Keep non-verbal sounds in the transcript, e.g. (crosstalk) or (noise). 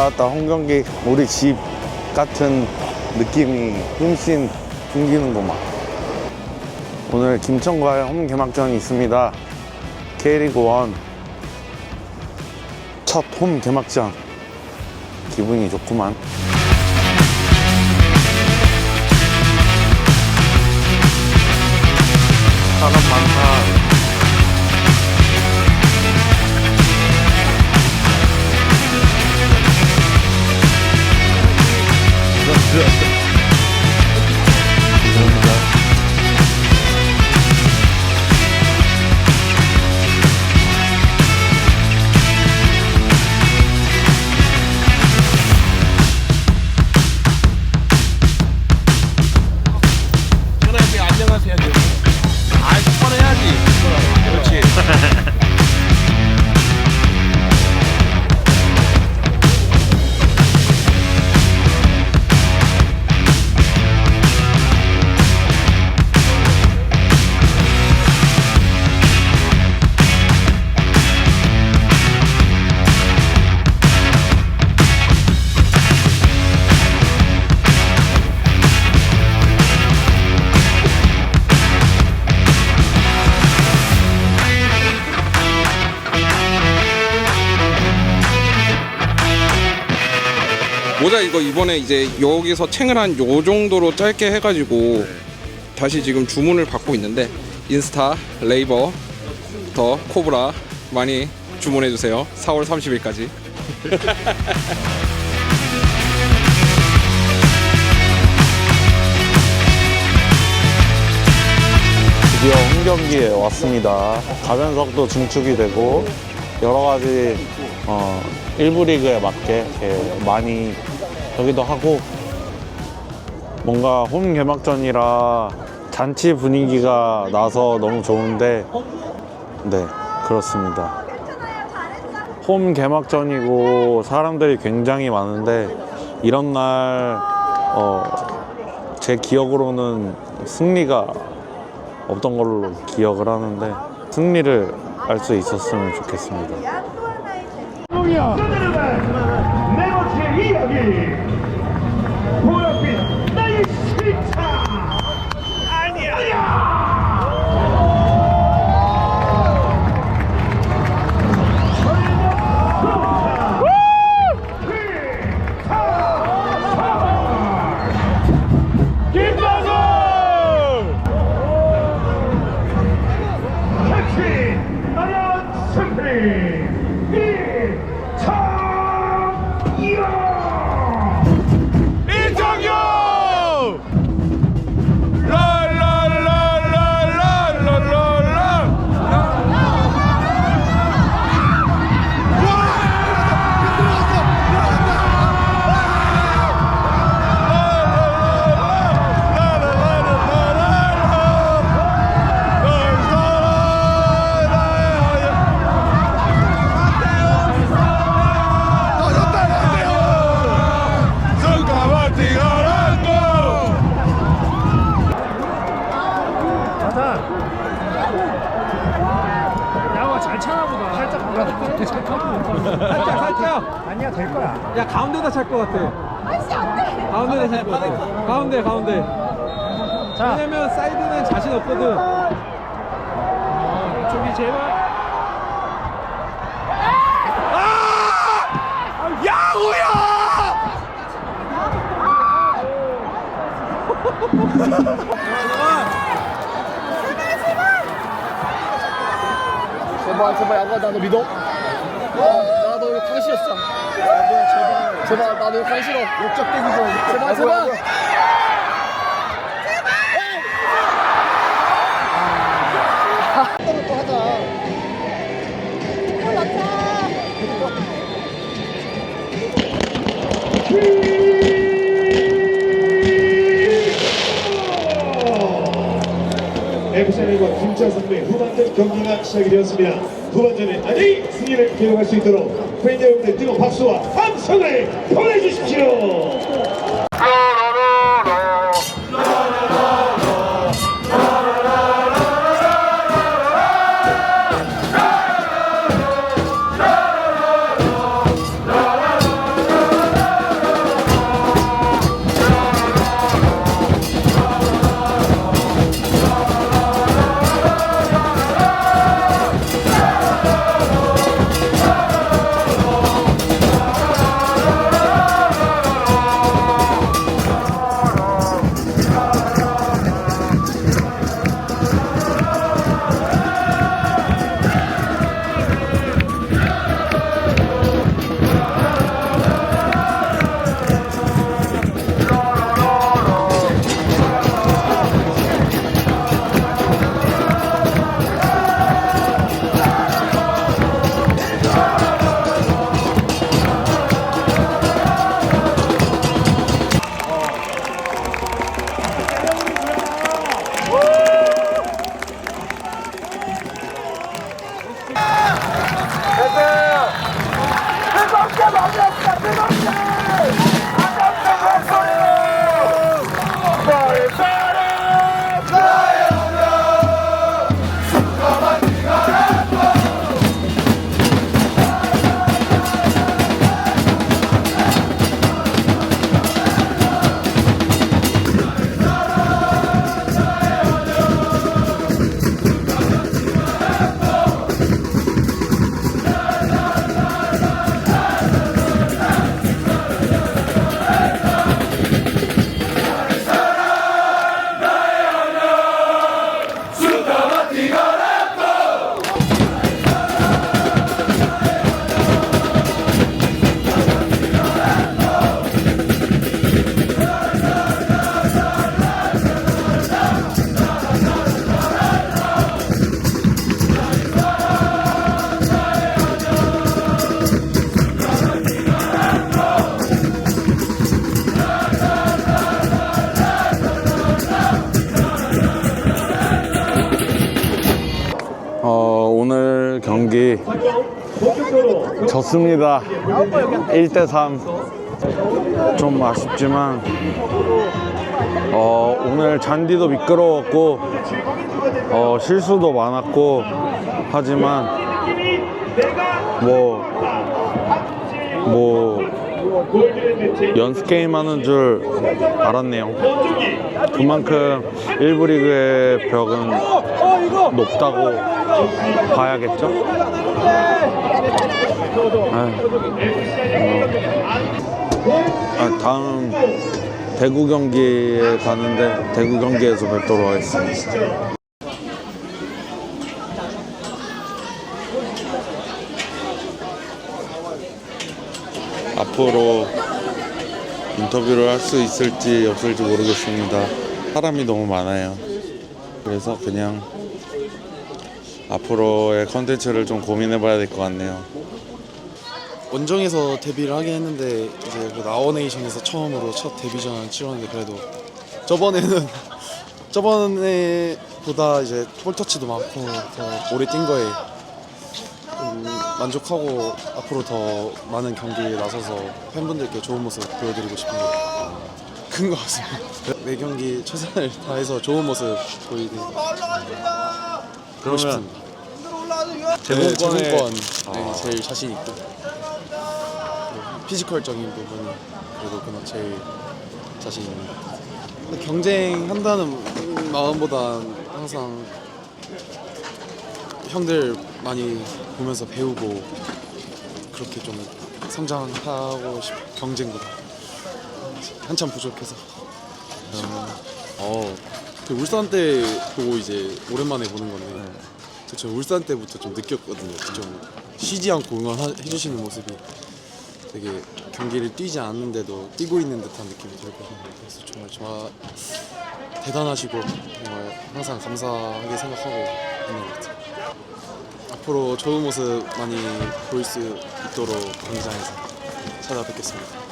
아따 홈경기. 우리 집 같은 느낌이 훨씬 풍기는구만. 오늘 김천과의 홈 개막전이 있습니다. K리그 1첫 홈 개막전. 기분이 좋구만. 사람 많다. 모자 이거 이번에 이제 여기서 챙을 한 요 정도로 짧게 해가지고 다시 지금 주문을 받고 있는데 인스타 레이버 더 코브라 많이 주문해 주세요. 4월 30일까지. 드디어 홈경기에 왔습니다. 가변석도 증축이 되고 여러 가지 어, 일부 리그에 맞게 이렇게 많이 하기도 하고 뭔가 홈 개막전이라 잔치 분위기가 나서 너무 좋은데 네 그렇습니다. 홈 개막전이고 사람들이 굉장히 많은데 이런 날 어, 제 기억으로는 승리가 없던 걸로 기억을 하는데 승리를 알 수 있었으면 좋겠습니다. 승 야. 야 가운데다 찰 것 같아. 아씨 안돼. 가운데다 찰 것 같아. 가운데 가운데. 자. 왜냐면 사이드는 자신 없거든. 어, 저기 제발. 제발 제발 야구야 나너 믿어? 이거 가기 싫었어. 제발 제발. 이거 가기 싫어. 역적대기 좀 제발. 제발 또 하자 FCN과 김차 선수의 후반전 경기가 시작이 되었습니다. 후반전에 아직 승리를 기록할 수 있도록 팬 여러분들 뜨거운 박수와 함성을 보내주십시오. 졌습니다. 1대 3. 좀 아쉽지만 어, 오늘 잔디도 미끄러웠고 어, 실수도 많았고 하지만 뭐 뭐 연습 게임 하는 줄 알았네요. 그만큼 1부 리그의 벽은 높다고 봐야겠죠? 아, 다음 대구 경기에 가는데 대구 경기에서 뵙도록 하겠습니다. 앞으로 인터뷰를 할 수 있을지 없을지 모르겠습니다. 사람이 너무 많아요. 그래서 그냥 앞으로의 컨텐츠를 좀 고민해 봐야 될 것 같네요. 원정에서 데뷔를 하긴 했는데 이제 그 나워네이션에서 처음으로 첫 데뷔전을 치렀는데 그래도 저번에는 (laughs) 저번에 보다 이제 볼터치도 많고 더 오래 뛴 거에 좀 만족하고 앞으로 더 많은 경기에 나서서 팬분들께 좋은 모습 보여드리고 싶은 게큰것 같습니다. (laughs) 매 경기 최선을 다해서 좋은 모습 보이고 그러고 싶습니다. 네, 제공권 네, 제일 자신 있고 피지컬적인 부분 그래도 그나 제일 자신 있는. 경쟁한다는 마음보다 항상 형들 많이 보면서 배우고 그렇게 좀 성장하고 싶 경쟁보다 한참 부족해서 어, 그 울산 때 보고 이제 오랜만에 보는 건데 저 울산 때부터 좀 느꼈거든요. 좀 쉬지 않고 응원해 주시는 모습이 되게 경기를 뛰지 않는데도 뛰고 있는 듯한 느낌이 들고 그래서 정말 좋아 대단하시고 정말 항상 감사하게 생각하고 있는 것 같아요. 앞으로 좋은 모습 많이 보일 수 있도록 경기장에서 찾아뵙겠습니다.